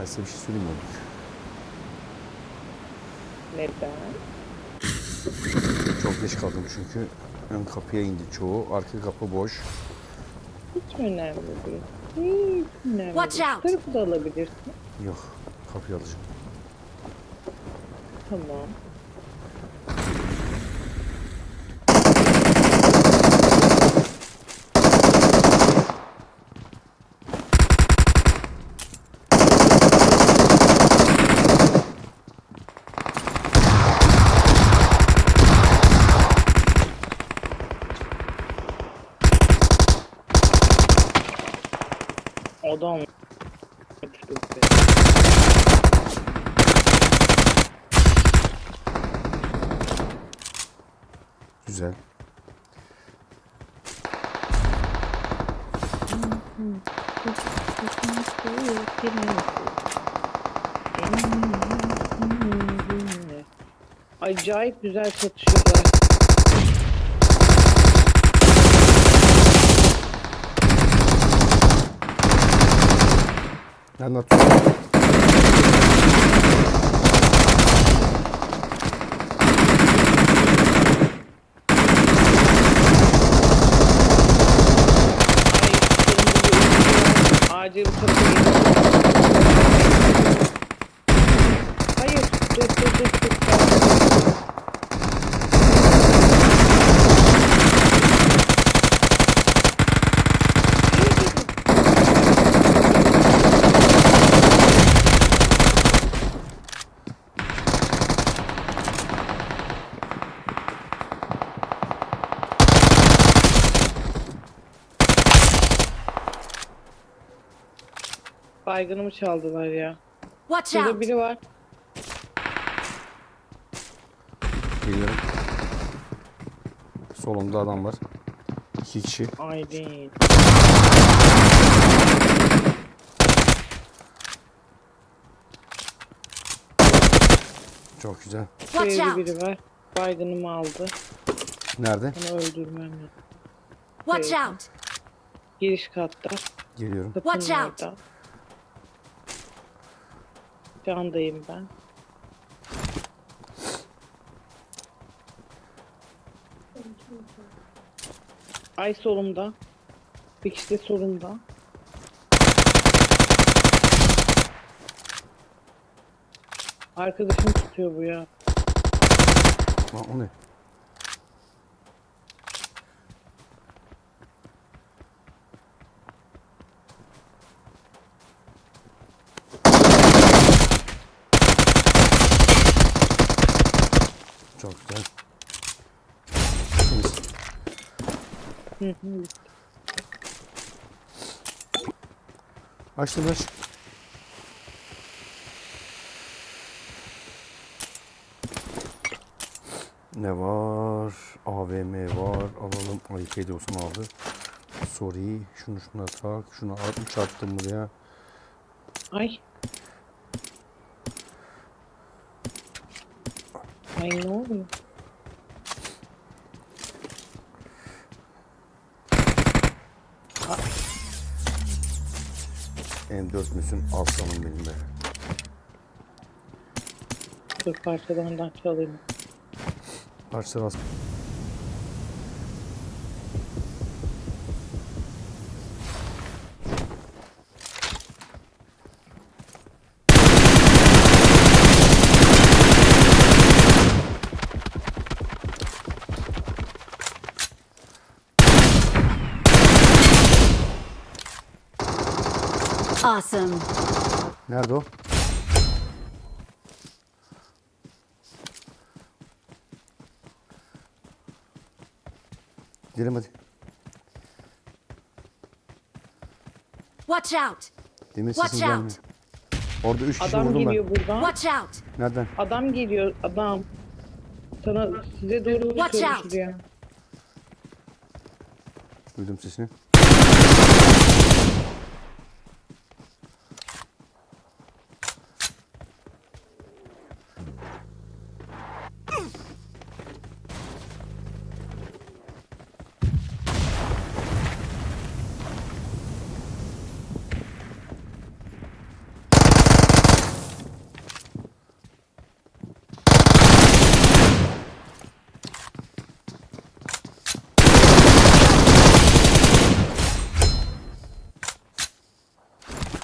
Ben size bir şey söyleyeyim mi? Neden? Çok geç kaldım çünkü. Ön kapıya indi çoğu. Arka kapı boş. Hiç önemli değil. Hiç önemli Watch değil. out. Tarafı da alabilirsin. Yok. Kapıyı alacağım. Tamam. Adam. Güzel. Acayip güzel çatışıyorlar. Ben bu Acil bu tarafa. Hayır, dur dur dur dur. Baygınımı çaldılar ya. Watch Burada out! biri var. Geliyorum. Solumda adam var. İki kişi. Aylin. Çok güzel. Watch Şöyle out! biri var. Baygınımı aldı. Nerede? Onu öldürmem lazım. Watch out! Giriş katta. Geliyorum. Watch out. orada. Candayım ben. Ay solumda. Bir kişi de solumda. Arkadaşım tutuyor bu ya. Lan o ne? Çok güzel. Temiz. Hı. Açtım aç. Ne var? AVM var. Alalım. Ay kedi olsun aldı. Sorry. Şunu şuna tak. Şunu at. Üç attım buraya. Ay. Ay ne oluyor? M4 müsün? Aslanım benim be. Dur parçalarından çalayım. Parça bas. Awesome! Nerede o? Gidelim hadi. Watch out! Demir Watch sesin gelmiyor. out! Orada üç kişi Adam vurdum geliyor ben. buradan. Watch out! Nereden? Adam geliyor adam. Sana size doğru Watch out. şuraya. Duydum sesini.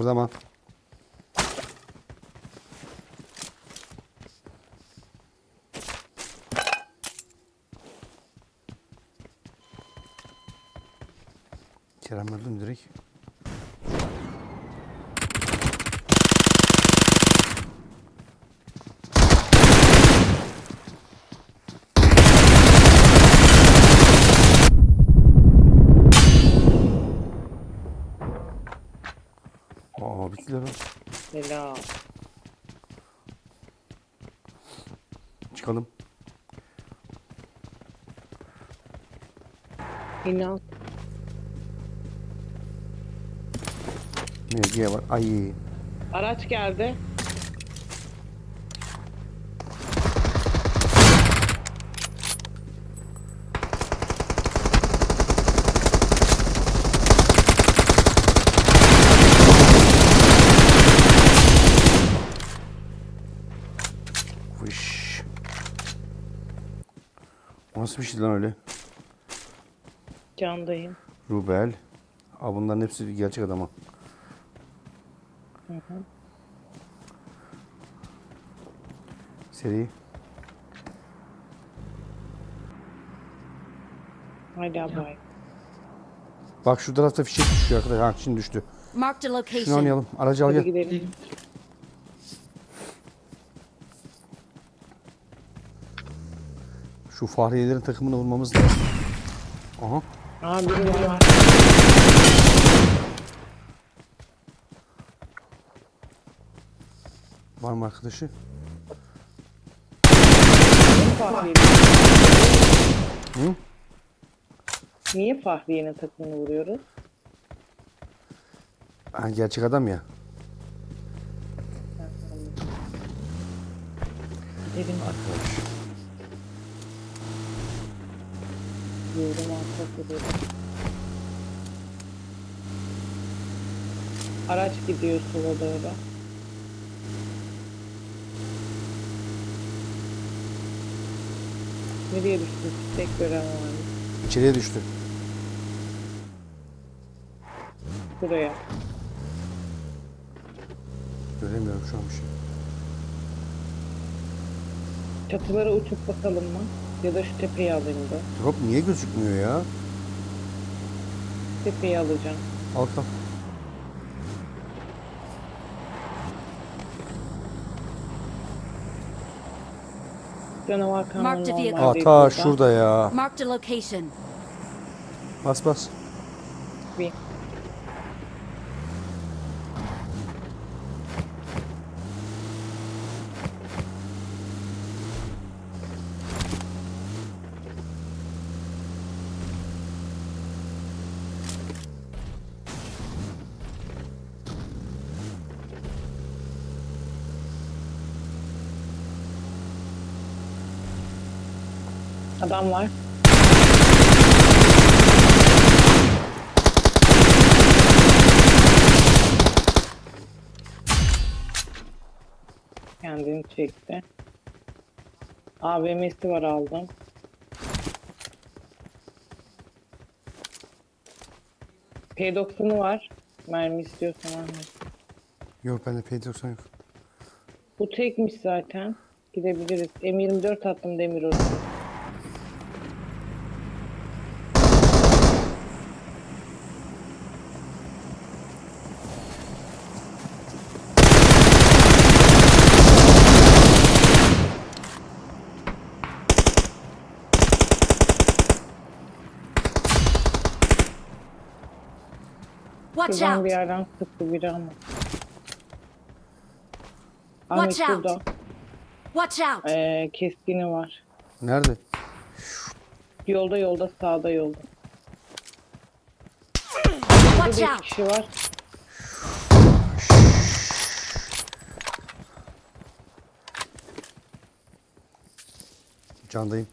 Kıpırdama. Kerem öldü mü direkt? Lan. Helal. Çıkalım. İnan. Mevkiye var. Ay. Araç geldi. Fış. O nasıl bir şey lan öyle? Candayım. Rubel. Aa bunların hepsi gerçek adam ha. Hı hı. Seri. Haydi abay. Bak şu tarafta fişek düşüyor arkadaşlar. Ha şimdi düştü. Marked a Şunu location. oynayalım. Aracı al Hadi gel. gidelim. Şu Fahriyelerin takımını vurmamız lazım. Aha. Aa biri var. Var mı arkadaşı? Niye Fahriye? Hı? Niye Fahriye'nin takımını vuruyoruz? Ha, gerçek adam ya. Gidelim. Arkadaş. Arka gidelim. Araç gidiyor sola doğru. Nereye düştü? Tek gören var. İçeriye düştü. Buraya. Göremiyorum şu an bir şey. Çatılara uçup bakalım mı? Ya da şu tepeyi alayım da. Drop niye gözükmüyor ya? Tepeyi alacağım. Al kal. Canavar kanunu Mark the vehicle. Aa ta şurada ya. Marked a location. Bas bas. Adam var. Kendini çekti. AVM'si var aldım. P90'ı var. Mermi istiyorsan alma. Yok bende P90 yok. Bu tekmiş zaten. Gidebiliriz. M24 attım demir orası. Watch Şuradan out. bir yerden sıktı biri ama. Ahmet Watch out. şurada. Watch out. Ee, keskini var. Nerede? Yolda yolda sağda yolda. Burada Watch bir out. kişi var. Candayım.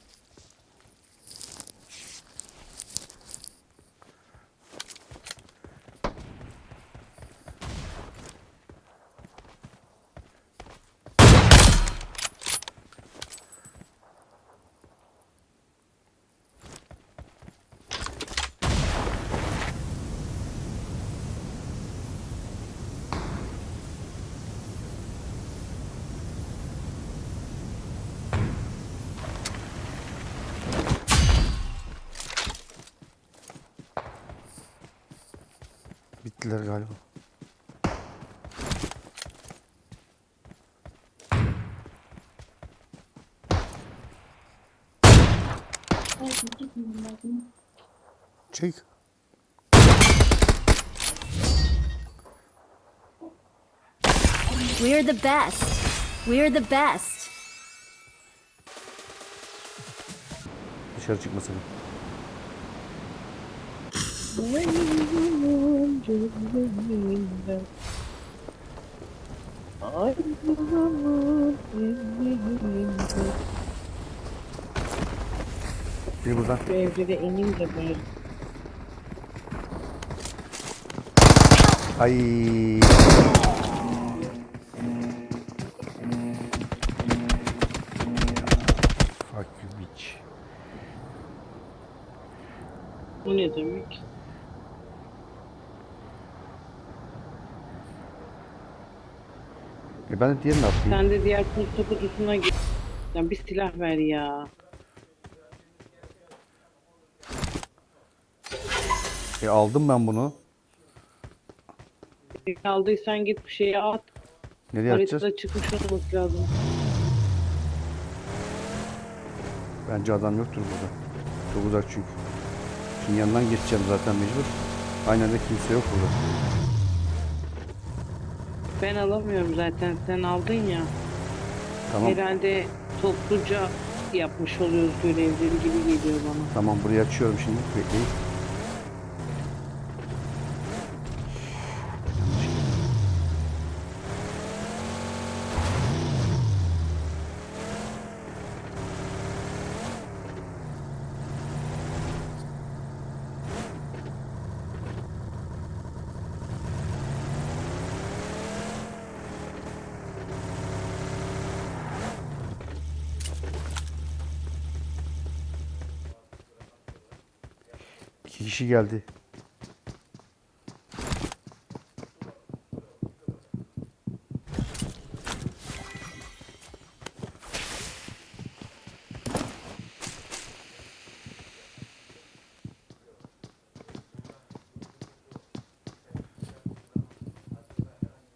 Gittiler galiba. Çek. We're the best. We're the best. Dışarı çıkmasın. Bir buradan. Bu evlere ineyim de böyle. Ay. Fuck you bitch. Bu ne demek? E ben de diğerini atayım. Sen de diğer posta kutusuna git. Ya bir silah ver ya. E aldım ben bunu. Aldıysan git bir şeye at. Nereye atacağız? Haritada çıkmış olması lazım. Bence adam yoktur burada. Çok uzak çünkü. Şimdi yanından geçeceğim zaten mecbur. Aynen de kimse yok burada. Ben alamıyorum zaten. Sen aldın ya. Tamam. Herhalde topluca yapmış oluyoruz görevleri gibi geliyor bana. Tamam burayı açıyorum şimdi. Bekleyin. Kişi geldi.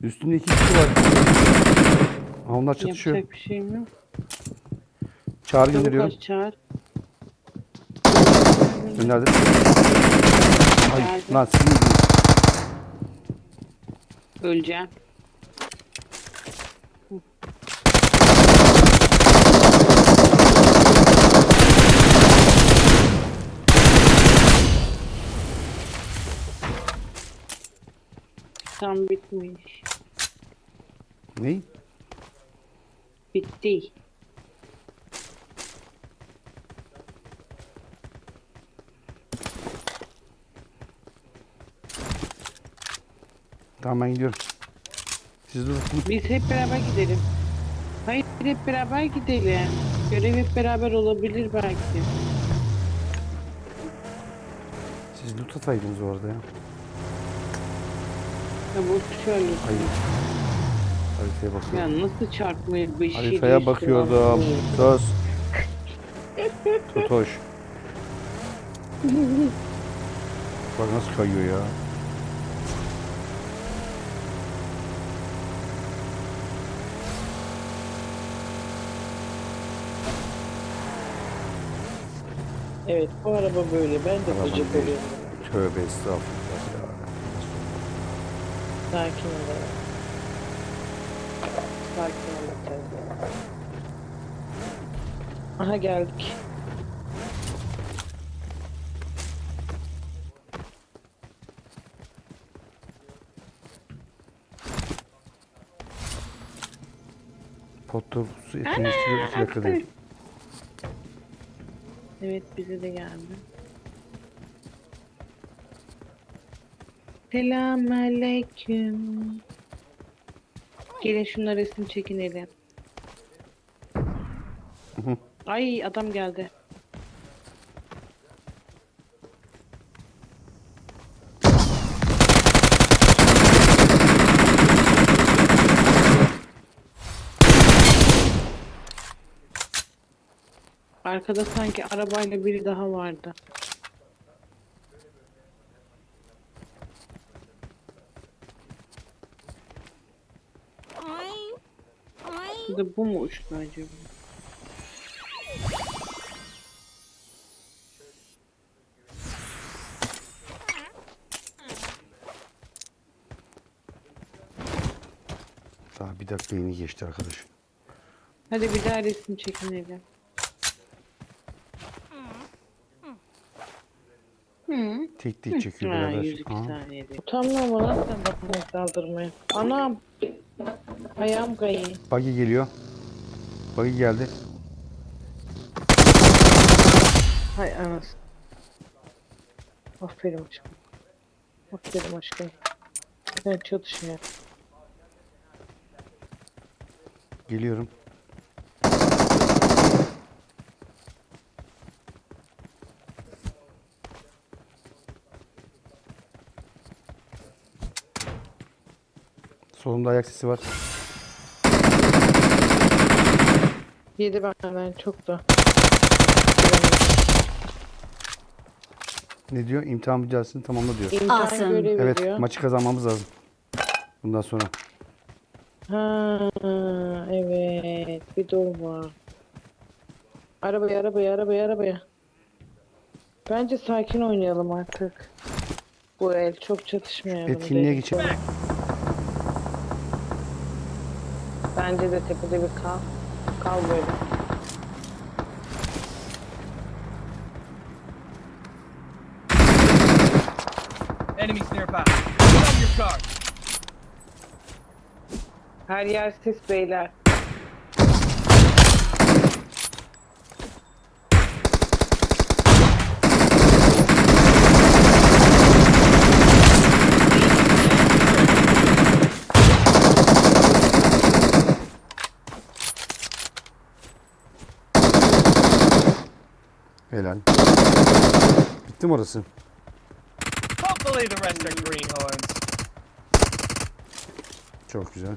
Üstünde iki kişi var. Ha, onlar çatışıyor. Yapacak bir şeyim yok. Çağrı Çabuk gönderiyorum. aç çağır. Gönderdim. Ay Geldi. lan sizin yüzünüz. Öleceğim. Tam bitmiş. Ney? Bitti. Tamam ben gidiyorum. Siz durun. Biz hep beraber gidelim. Hayır hep beraber gidelim. Görev hep beraber olabilir belki. Siz loot ataydınız orada ya. Ya bu şöyle. Hayır. Haritaya bakıyorum. Ya nasıl çarpmayı beşi Haritaya bakıyordum. Söz. Totoş. Bak nasıl kayıyor ya. Evet bu araba böyle. Ben de Araba gıcık değil. oluyorum. Tövbe estağfurullah ya. Sakin ol. Sakin ol. lütfen. Aha geldik. Potta su etkinleştiriyor. iki dakika değil. Evet bize de geldi. Selamünaleyküm. Gelin şunlar resim çekinelim. Ay adam geldi. Arkada sanki arabayla biri daha vardı. Da bu mu uçtu acaba? Daha bir dakika yeni geçti arkadaş. Hadi bir daha resim çekin Hı. Tek tek çekiyor Ha, birader. 102 Ha. saniyede. Utanma mı lan sen bakmaya saldırmaya? Anam. Ayağım kayıyor. Buggy geliyor. Buggy geldi. Hay anasını. Aferin aşkım. Aferin aşkım. Sen çatışma. Geliyorum. Solumda ayak sesi var. Yedi benden çok da. Ne diyor? İmtihan mücadelesini tamamla diyor. İmtihan Awesome. görevi Evet, diyor. maçı kazanmamız lazım. Bundan sonra. Ha evet. Bir dur var. Arabaya arabaya arabaya arabaya. Bence sakin oynayalım artık. Bu el çok çatışmayalım. Etkinliğe geçelim. Bence de tepede bir kal. Kal böyle. Enemies nearby. Get on your car. Her yer sis beyler. Helal. Bitti mi orası? Çok güzel.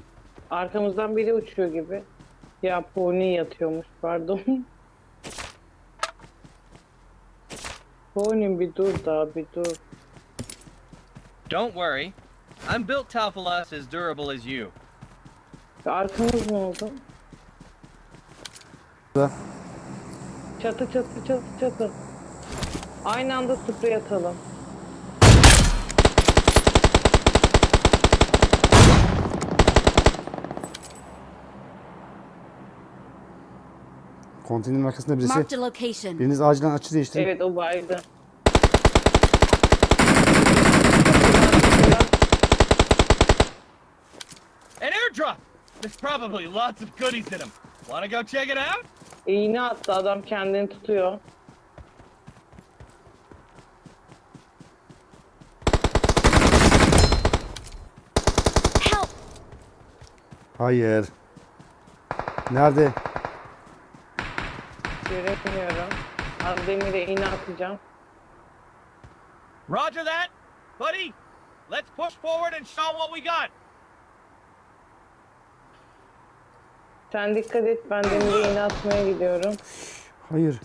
Arkamızdan biri uçuyor gibi. Ya pony yatıyormuş pardon. Pony bir dur daha bir dur. Don't worry. I'm built Taufalas as durable as you. Arkamız mı oldu? Da. Çatı çatı çatı çatı. Aynı anda sprey atalım. Konteynerin arkasında birisi. Marked a location. Biriniz acilen açı değiştirin. Evet o baydı. An airdrop! There's probably lots of goodies in them. Wanna go check it out? İğne attı adam kendini tutuyor. Hayır. Nerede? Göremiyorum. Az demire iğne atacağım. Roger that. Buddy, let's push forward and show what we got. Sen dikkat et ben demire iğne atmaya gidiyorum. Hayır.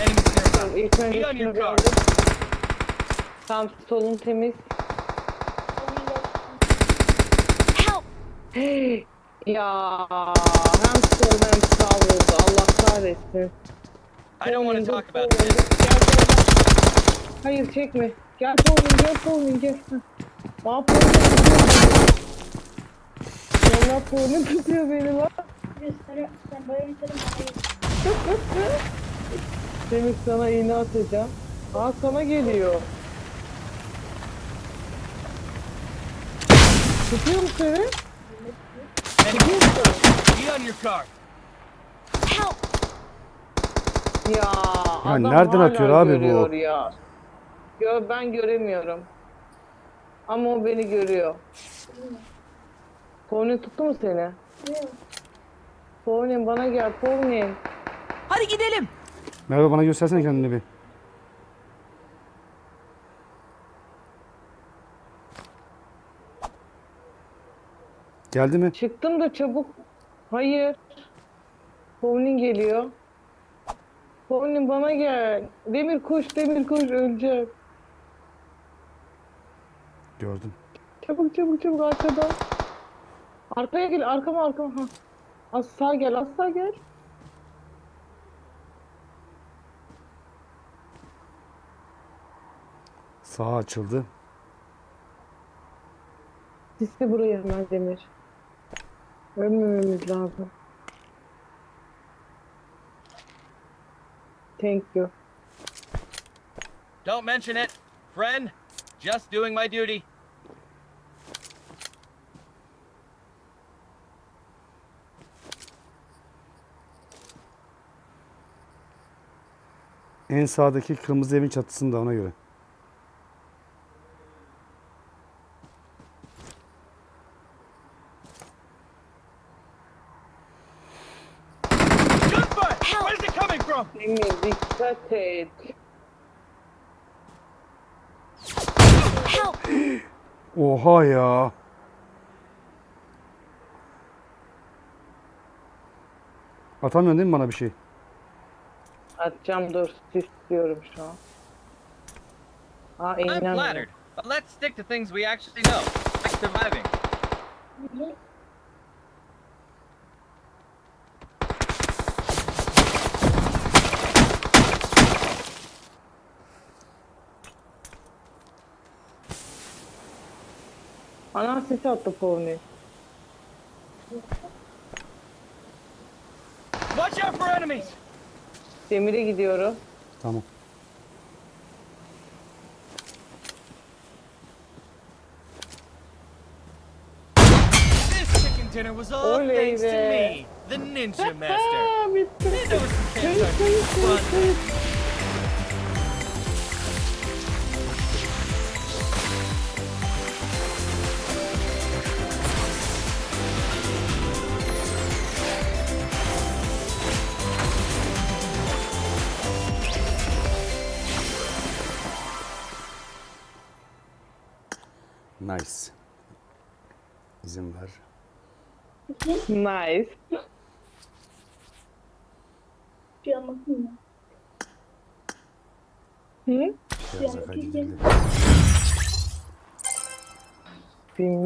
Enemies nearby. İlk önce Be on your şunu bir. Tam solun temiz. Ya hem sol hem sağ vurdu. Allah kahretsin. I don't want to talk about this. Hayır çekme. Gel Paul'un gel Paul'un gel. Aa Paul'un tutuyor. Valla Paul'un tutuyor beni bak. Demek sana iğne atacağım. Aa sana geliyor. Tutuyor mu seni? Tutuyor Enemies, musun? be on your guard. Help! Ya adam nereden atıyor abi bu? Ya. Gö ben göremiyorum. Ama o beni görüyor. Pony tuttu mu seni? Pony bana gel Pony. Hadi gidelim. Merhaba bana göstersene kendini bir. Geldi mi? Çıktım da çabuk. Hayır. Pony geliyor. Pony bana gel. Demir koş demir koş öleceğim. Gördüm. Çabuk çabuk çabuk arkadan. Arkaya gel arkama arkama. Ha. Az sağa gel az sağa gel. Sağa açıldı. Sisli buraya hemen Demir. Ölmememiz lazım. Thank you. Don't mention it, friend. Just doing my duty. En sağdaki kırmızı evin çatısında ona göre. Help! Oha ya. Atamıyorsun değil mi bana bir şey? Atacağım dur. Sis diyorum şu an. Aa I'm inanmıyorum. flattered, but let's stick to things we actually know, like surviving. Ana sis attı Pony. Watch out for enemies! Demir'e gidiyorum. Tamam. This chicken dinner was all Oley thanks to be. me, the Ninja Master. Bitti. There was some fun. Nice. İzin ver. Nice. Hı? Biraz da kaydedildi. Bilmiyorum.